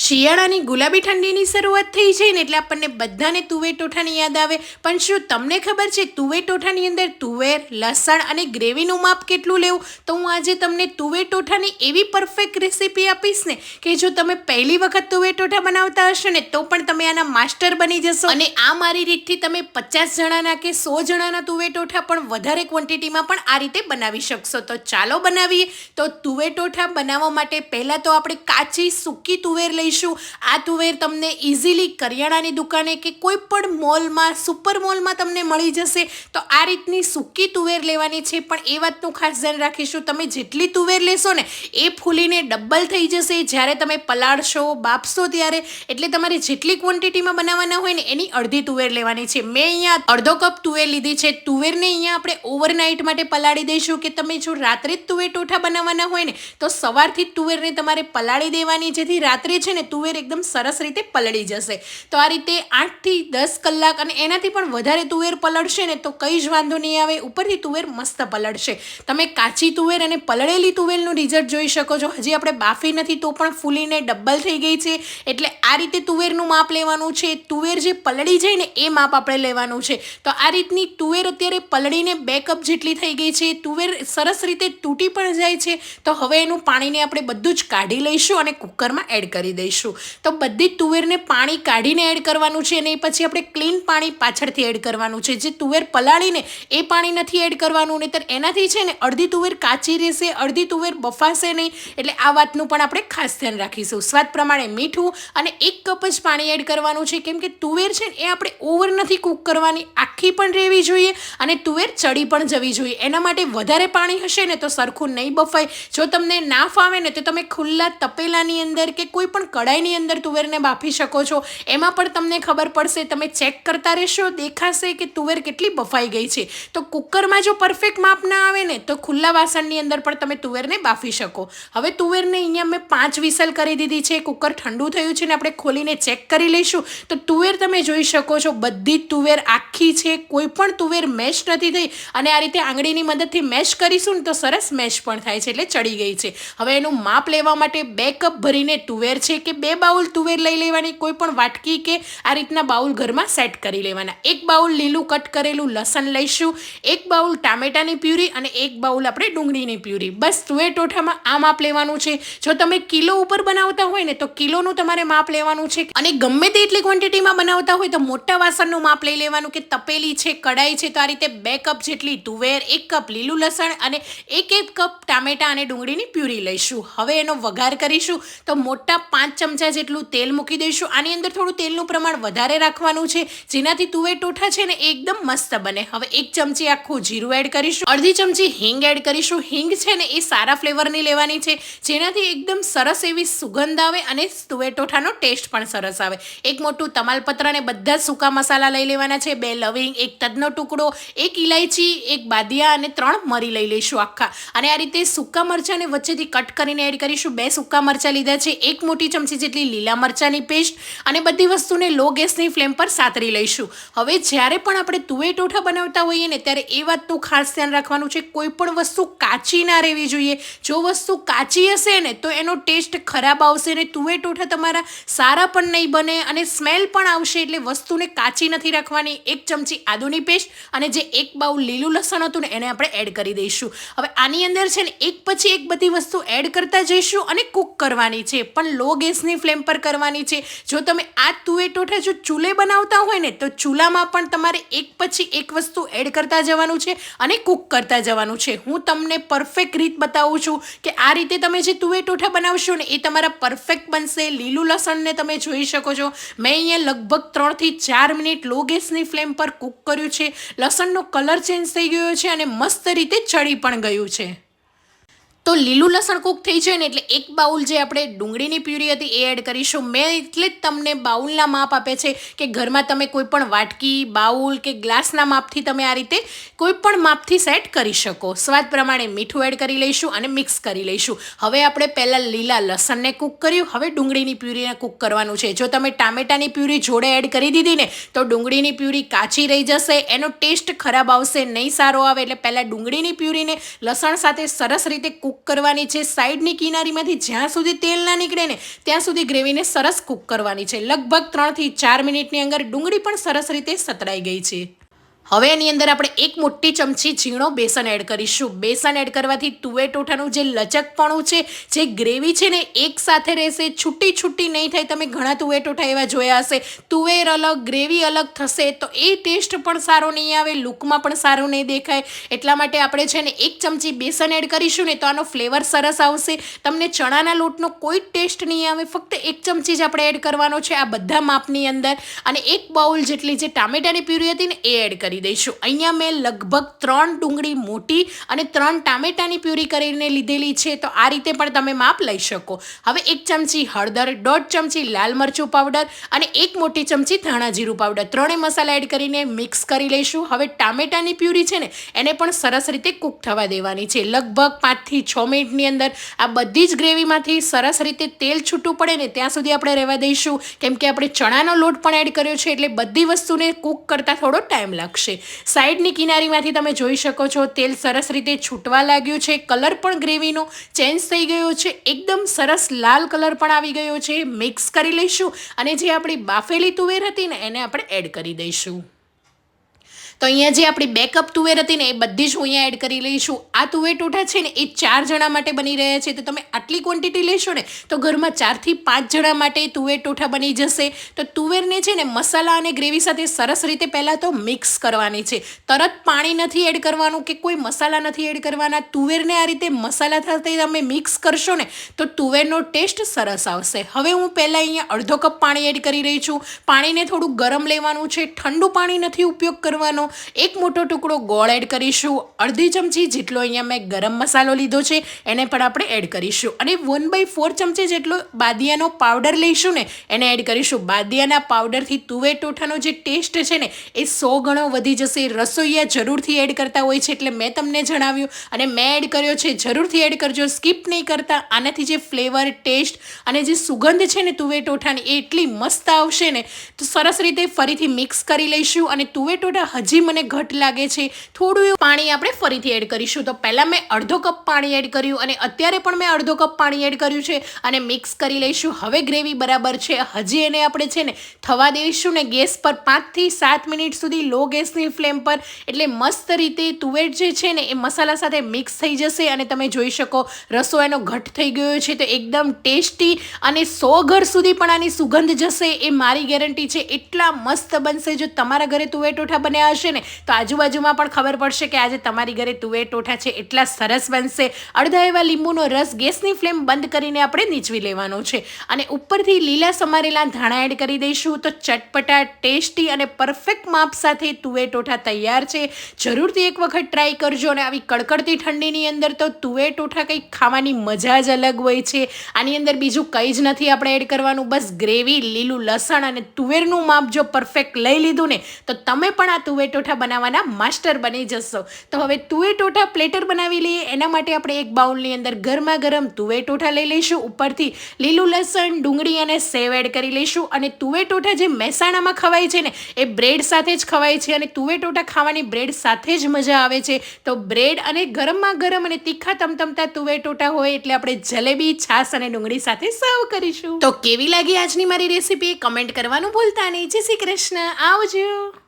શિયાળાની ગુલાબી ઠંડીની શરૂઆત થઈ છે ને એટલે આપણને બધાને તુવેર ટોઠાની યાદ આવે. પણ શું તમને ખબર છે તુવેર ટોઠાની અંદર તુવેર, લસણ અને ગ્રેવીનું માપ કેટલું લેવું? તો હું આજે તમને તુવેર ટોઠાની એવી પરફેક્ટ રેસીપી આપીશ ને કે જો તમે પહેલી વખત તુવેર ટોઠા બનાવતા હશો ને તો પણ તમે આના માસ્ટર બની જશો. અને આ મારી રીતથી તમે પચાસ જણાના કે સો જણાના તુવેર ટોઠા પણ વધારે ક્વોન્ટિટીમાં પણ આ રીતે બનાવી શકશો. તો ચાલો બનાવીએ. તો તુવેર ટોઠા બનાવવા માટે પહેલાં તો આપણે કાચી સૂકી તુવેર લઈશું. આ તુવેર તમને ઇઝીલી કરિયાણાની દુકાને કે કોઈ પણ મોલમાં સુપર મોલમાં તમને મળી જશે. તો આ રીતની સૂકી તુવેર લેવાની છે. પણ એ વાતનું ખાસ ધ્યાન રાખીશું. તમે જેટલી તુવેર લેશો ને, એ ફૂલીને ડબલ થઈ જશે. જ્યારે તમે પલાળશો, બાફશો ત્યારે. એટલે તમારે જેટલી ક્વોન્ટિટીમાં બનાવવાના હોય ને, એની અડધી તુવેર લેવાની છે. મેં અહીંયા અડધો કપ તુવેર લીધી છે. તુવેરને અહીંયા આપણે ઓવરનાઇટ માટે પલાળી દઈશું કે તમે જો રાત્રે જ તુવેર ટોઠા બનાવવાના હોય ને, તો સવારથી જ તુવેરને તમારે પલાળી દેવાની. જેથી રાત્રે છે ને તુવેર એકદમ સરસ રીતે પલળી જશે. તો આ રીતે આઠથી દસ કલાક અને એનાથી પણ વધારે તુવેર પલળશે ને તો કંઈ જ વાંધો નહીં આવે. ઉપરથી તુવેર મસ્ત પલળશે. તમે કાચી તુવેર અને પલળેલી તુવેરનું રિઝલ્ટ જોઈ શકો છો. હજી આપણે બાફી નથી તો પણ ફૂલીને ડબલ થઈ ગઈ છે. એટલે આ રીતે તુવેરનું માપ લેવાનું છે. તુવેર જે પલળી જાય ને એ માપ આપણે લેવાનું છે. તો આ રીતની તુવેર અત્યારે પલળીને બે કપ જેટલી થઈ ગઈ છે. તુવેર સરસ રીતે તૂટી પણ જાય છે. તો હવે એનું પાણીને આપણે બધું જ કાઢી લઈશું અને કુકરમાં એડ કરી દઈશું. તો બધી જ તુવેરને પાણી કાઢીને એડ કરવાનું છે અને એ પછી આપણે ક્લીન પાણી પાછળથી એડ કરવાનું છે. જે તુવેર પલાળીને એ પાણી નથી એડ કરવાનું, નહીંતર એનાથી છે ને અડધી તુવેર કાચી રહેશે, અડધી તુવેર બફાશે નહીં. એટલે આ વાતનું પણ આપણે ખાસ ધ્યાન રાખીશું. સ્વાદ પ્રમાણે મીઠું અને એક કપ જ પાણી એડ કરવાનું છે. કેમ કે તુવેર છે ને એ આપણે ઓવર નથી કૂક કરવાની, આખી પણ રહેવી જોઈએ અને તુવેર ચડી પણ જવી જોઈએ. એના માટે વધારે પાણી હશે ને તો સરખું નહીં બફાય. જો તમને ના ફાવે ને તો તમે ખુલ્લા તપેલાની અંદર કે કોઈ પણ કડાઈની અંદર તુવેરને બાફી શકો છો. એમાં પણ તમને ખબર પડશે, તમે ચેક કરતા રહેશો, દેખાશે કે તુવેર કેટલી બફાઈ ગઈ છે. તો કુકરમાં જો પરફેક્ટ માપ ના આવે ને, તો ખુલ્લા વાસણની અંદર પણ તમે તુવેરને બાફી શકો. હવે તુવેરને અહીંયા મેં પાંચ વિસલ કરી દીધી છે, કુકર ઠંડુ થયું છે ને આપણે ખોલીને ચેક કરી લઈશું. તો તુવેર તમે જોઈ શકો છો, બધી જ તુવેર આખી છે, કોઈ પણ તુવેર મેશ નથી થઈ. અને આ રીતે આંગળીની મદદથી મેશ કરીશું ને તો સરસ મેશ પણ થાય છે, એટલે ચડી ગઈ છે. હવે એનું માપ લેવા માટે બે કપ ભરીને તુવેર છે કે બે બાઉલ તુવેર લઈ લેવાની, કોઈ પણ વાટકી કે આ રીતના બાઉલ ઘરમાં સેટ કરી લેવાના. એક બાઉલ લીલું કટ કરેલું લસણ લઈશું, એક બાઉલ ટામેટાની પ્યુરી અને એક બાઉલ આપણે ડુંગળીની પ્યુરી. બસ તુવેર ટોઠામાં આ માપ લેવાનું છે. જો તમે કિલો ઉપર બનાવતા હોય ને, તો કિલોનું તમારે માપ લેવાનું છે. અને ગમે તે એટલી ક્વોન્ટિટીમાં બનાવતા હોય, તો મોટા વાસણનું માપ લઈ લેવાનું કે તપેલી છે કડાઈ છે, તો આ રીતે બે કપ જેટલી તુવેર, એક કપ લીલું લસણ અને એક એક કપ ટામેટા અને ડુંગળીની પ્યુરી લઈશું. હવે એનો વઘાર કરીશું, તો મોટા પાંચ ચમચા જેટલું તેલ મૂકી દઈશું. આની અંદર થોડું તેલનું પ્રમાણ વધારે રાખવાનું છે. જેનાથી તુવેર ટોઠા છે ને એકદમ મસ્ત બને. હવે એક ચમચી આખું જીરું એડ કરીશું. અડધી ચમચી હિંગ એડ કરીશું. હિંગ છે ને એ સારા ફ્લેવરની લેવાની છે. જેનાથી એકદમ સરસ એવી સુગંધ આવે અને તુવેર ટોઠાનો ટેસ્ટ પણ સરસ આવે. એક મોટું તમાલપત્ર અને બધા સૂકા મસાલા લઈ લેવાના છે. બે લવિંગ, એક તદનો ટુકડો, એક ઇલાયચી એક બાદિયા અને ત્રણ મરી લઈ લઈશું આખા. અને આ રીતે સૂકા મરચાંને વચ્ચેથી કટ કરીને એડ કરીશું. બે સૂકા મરચાં લીધા છે. એક મોટી ચમચી જેટલી લીલા મરચાંની પેસ્ટ અને બધી વસ્તુને લો ગેસની ફ્લેમ પર સાતરી લઈશું. હવે જ્યારે પણ આપણે તુવેર ટોઠા બનાવતા હોઈએ ને ત્યારે એ વાતનું ખાસ ધ્યાન રાખવાનું છે કોઈ પણ વસ્તુ કાચી ના રહેવી જોઈએ. જો વસ્તુ કાચી હશે ને, તો એનો ટેસ્ટ ખરાબ આવશે ને તુવેર ટોઠા તમારા સારા પણ નહીં બને અને સ્મેલ પણ આવશે એટલે વસ્તુને કાચી નથી રાખવાની. એક ચમચી આદુની પેસ્ટ અને જે એક બાઉલ લીલું લસણ હતું ને, એને આપણે એડ કરી દઈશું. હવે આની અંદર છે ને, એક પછી એક બધી વસ્તુ એડ કરતા જઈશું અને કૂક કરવાની છે. પણ લો ગેસની ફ્લેમ પર કરવાની છે. જો તમે આ ટોઠા જો ચૂલે બનાવતા હોય ને, તો ચૂલામાં પણ તમારે એક પછી એક વસ્તુ એડ કરતા જવાનું છે અને કૂક કરતા જવાનું છે. હું તમને પરફેક્ટ રીત બતાવું છું કે આ રીતે તમે જે ટોઠા બનાવશો ને, એ તમારા પરફેક્ટ બનશે. લીલું લસણને તમે જોઈ શકો છો. મેં અહીંયા લગભગ ત્રણથી ચાર મિનિટ લો ગેસની ફ્લેમ પર કૂક કર્યું છે. લસણનો કલર ચેન્જ થઈ ગયો છે અને મસ્ત રીતે ચડી પણ ગયું છે. તો લીલું લસણ કૂક થઈ જાય ને એટલે એક બાઉલ જે આપણે ડુંગળીની પ્યુરી હતી એ એડ કરીશું. મેં એટલે જ તમને બાઉલના માપ આપે છે કે ઘરમાં તમે કોઈ પણ વાટકી, બાઉલ કે ગ્લાસના માપથી તમે આ રીતે કોઈ પણ માપથી સેટ કરી શકો. સ્વાદ પ્રમાણે મીઠું એડ કરી લઈશું અને મિક્સ કરી લઈશું. હવે આપણે પહેલાં લીલા લસણને કૂક કર્યું. હવે ડુંગળીની પ્યુરીને કૂક કરવાનું છે. જો તમે ટામેટાની પ્યુરી જોડે એડ કરી દીધી ને, તો ડુંગળીની પ્યુરી કાચી રહી જશે. એનો ટેસ્ટ ખરાબ આવશે, નહીં સારો આવે એટલે પહેલાં ડુંગળીની પ્યુરીને લસણ સાથે સરસ રીતે કૂક કૂક કરવાની છે. સાઈડની કિનારીમાંથી જ્યાં સુધી તેલ ના નીકળે ને, ત્યાં સુધી ગ્રેવીને સરસ કૂક કરવાની છે. લગભગ ત્રણથી ચાર મિનિટની અંદર ડુંગળી પણ સરસ રીતે સતરાઈ ગઈ છે. હવે એની અંદર આપણે એક મોટી ચમચી ઝીણો બેસન એડ કરીશું. બેસન એડ કરવાથી તુવેટોઠાનું જે લચકપણું છે, જે ગ્રેવી છે ને, એક સાથે રહેશે. છૂટી છૂટી નહીં થાય તમે ઘણા તુવેટોઠા એવા જોયા હશે. તુવેર અલગ, ગ્રેવી અલગ થશે તો એ ટેસ્ટ પણ સારો નહીં આવે, લુકમાં પણ સારું નહીં દેખાય. એટલા માટે આપણે છે ને, એક ચમચી બેસન એડ કરીશું ને તો આનો ફ્લેવર સરસ આવશે. તમને ચણાના લોટનો કોઈ ટેસ્ટ નહીં આવે, ફક્ત એક ચમચી જ આપણે એડ કરવાનો છે આ બધા માપની અંદર. અને એક બાઉલ જેટલી જે ટામેટાની પ્યુરી હતી ને, એ એડ કરી દઈશું. અહીંયા મેં લગભગ ત્રણ ડુંગળી મોટી અને ત્રણ ટામેટાની પ્યુરી કરીને લીધેલી છે, તો આ રીતે પણ તમે માપ લઈ શકો. હવે એક ચમચી હળદર, દોઢ ચમચી લાલ મરચું પાવડર અને એક મોટી ચમચી ધાણા જીરું પાવડર. ત્રણેય મસાલા એડ કરીને મિક્સ કરી લઈશું. હવે ટામેટાની પ્યુરી છે ને, એને પણ સરસ રીતે કૂક થવા દેવાની છે. લગભગ પાંચથી છ મિનિટની અંદર આ બધી જ ગ્રેવીમાંથી સરસ રીતે તેલ છૂટું પડે ને, ત્યાં સુધી આપણે રહેવા દઈશું. કેમ કે આપણે ચણાનો લોટ પણ એડ કર્યો છે, એટલે બધી વસ્તુને કૂક કરતાં થોડો ટાઈમ લાગશે. સાઈડની કિનારીમાંથી તમે જોઈ શકો છો, તેલ સરસ રીતે છૂટવા લાગ્યું છે. કલર પણ ગ્રેવીનો ચેન્જ થઈ ગયો છે. એકદમ સરસ લાલ કલર પણ આવી ગયો છે. મિક્સ કરી લઈશું અને જે આપણી બાફેલી તુવેર હતી ને, એને આપણે એડ કરી દઈશું. તો અહીંયા જે આપણી બેકઅપ તુવેર હતી ને, એ બધી જ હું અહીંયા એડ કરી લઈશું. આ તુવેર ટોઠા છે ને, એ ચાર જણા માટે બની રહ્યા છે. તો તમે આટલી ક્વોન્ટિટી લેશો ને, તો ઘરમાં ચારથી પાંચ જણા માટે તુવેર ટોઠા બની જશે. તો તુવેરને છે ને, મસાલા અને ગ્રેવી સાથે સરસ રીતે પહેલાં તો મિક્સ કરવાની છે. તરત પાણી નથી એડ કરવાનું કે કોઈ મસાલા નથી એડ કરવાના. તુવેરને આ રીતે મસાલા સાથે તમે મિક્સ કરશો ને, તો તુવેરનો ટેસ્ટ સરસ આવશે. હવે હું પહેલાં અહીંયા અડધો કપ પાણી એડ કરી રહી છું. પાણીને થોડું ગરમ લેવાનું છે. ઠંડુ પાણી નથી ઉપયોગ કરવાનો. એક મોટો ટુકડો ગોળ એડ કરીશું. અડધી ચમચી જેટલો અહીંયા મેં ગરમ મસાલો લીધો છે, એને પણ આપણે એડ કરીશું. અને વન બાય ફોર ચમચી જેટલો બાદિયાનો પાવડર લઈશું ને, એને એડ કરીશું. બાદિયાના પાવડરથી તુવેર ટોઠાનો જે ટેસ્ટ છે ને, એ સો ગણો વધી જશે. રસોઈયા જરૂરથી એડ કરતા હોય છે એટલે મેં તમને જણાવ્યું. અને મેં એડ કર્યો છે, જરૂરથી એડ કરજો. સ્કીપ નહીં કરતા. આનાથી જે ફ્લેવર ટેસ્ટ અને જે સુગંધ છે ને તુવેર ટોઠાની, એ એટલી મસ્ત આવશે ને, તો સરસ રીતે ફરીથી મિક્સ કરી લઈશું. અને તુવેર ટોઠા હજી મને ઘટ લાગે છે. થોડું એવું પાણી આપણે ફરીથી એડ કરીશું. તો પહેલાં મેં અડધો કપ પાણી એડ કર્યું અને અત્યારે પણ મેં અડધો કપ પાણી એડ કર્યું છે અને મિક્સ કરી લઈશું. હવે ગ્રેવી બરાબર છે. હજી એને આપણે છે ને થવા દઈશું ને ગેસ પર પાંચથી સાત મિનિટ સુધી લો ગેસની ફ્લેમ પર. એટલે મસ્ત રીતે તુવેર જે છે ને એ મસાલા સાથે મિક્સ થઈ જશે અને તમે જોઈ શકો રસો એનો ઘટ થઈ ગયો છે. તો એકદમ ટેસ્ટી અને સો ઘર સુધી પણ આની સુગંધ જશે એ મારી ગેરંટી છે. એટલા મસ્ત બનશે જો તમારા ઘરે તુવેર ટોઠા બન્યા હશે ને તો આજુબાજુમાં પણ ખબર પડશે કે આજે તમારી ઘરે તુવેર ટોઠા છે એટલા સરસ બનશે. અડધા એવા લીંબુનો રસ ગેસની ફ્લેમ બંધ કરીને આપણે નીચવી લેવાનો છે. અને ઉપરથી લીલા સમારેલા ધાણા એડ કરી દઈશું. તો ચટપટા, ટેસ્ટી અને પરફેક્ટ માપ સાથે તુવેર ટોઠા તૈયાર છે. જરૂરથી એક વખત ટ્રાય કરજો અને આવી કડકડતી ઠંડીની અંદર તો તુવેર ટોઠા કંઈક ખાવાની મજા જ અલગ હોય છે. આની અંદર બીજું કંઈ જ નથી આપણે એડ કરવાનું. બસ ગ્રેવી, લીલું લસણ અને તુવેરનું માપ જો પરફેક્ટ લઈ લીધું ને, તો તમે પણ આ તુવેર ટોઠા બનાવવાના માસ્ટર બની જશો. તો હવે તુવેર ટોઠા પ્લેટર બનાવી લઈએ, એના માટે આપણે એક બાઉલની અંદર ગરમા ગરમ તુવેર ટોઠા લઈ લઈશું, ઉપરથી લીલું લસણ, ડુંગળી અને સેવ એડ કરી લઈશું અને તુવેર ટોઠા જે મહેસાણામાં ખવાય છે ને, એ બ્રેડ સાથે જ ખવાય છે અને તુવેર ટોઠા ખાવાની બ્રેડ સાથે જ મજા આવે છે. તો બ્રેડ અને ગરમમાં ગરમ અને તીખા તમતમતા તુવે ટોઠા હોય એટલે આપણે જલેબી, છાશ અને ડુંગળી સાથે સર્વ કરીશું. તો કેવી લાગી આજની મારી રેસીપી? કમેન્ટ કરવાનું ભૂલતા નહીં. જય શ્રી કૃષ્ણ. આવજો.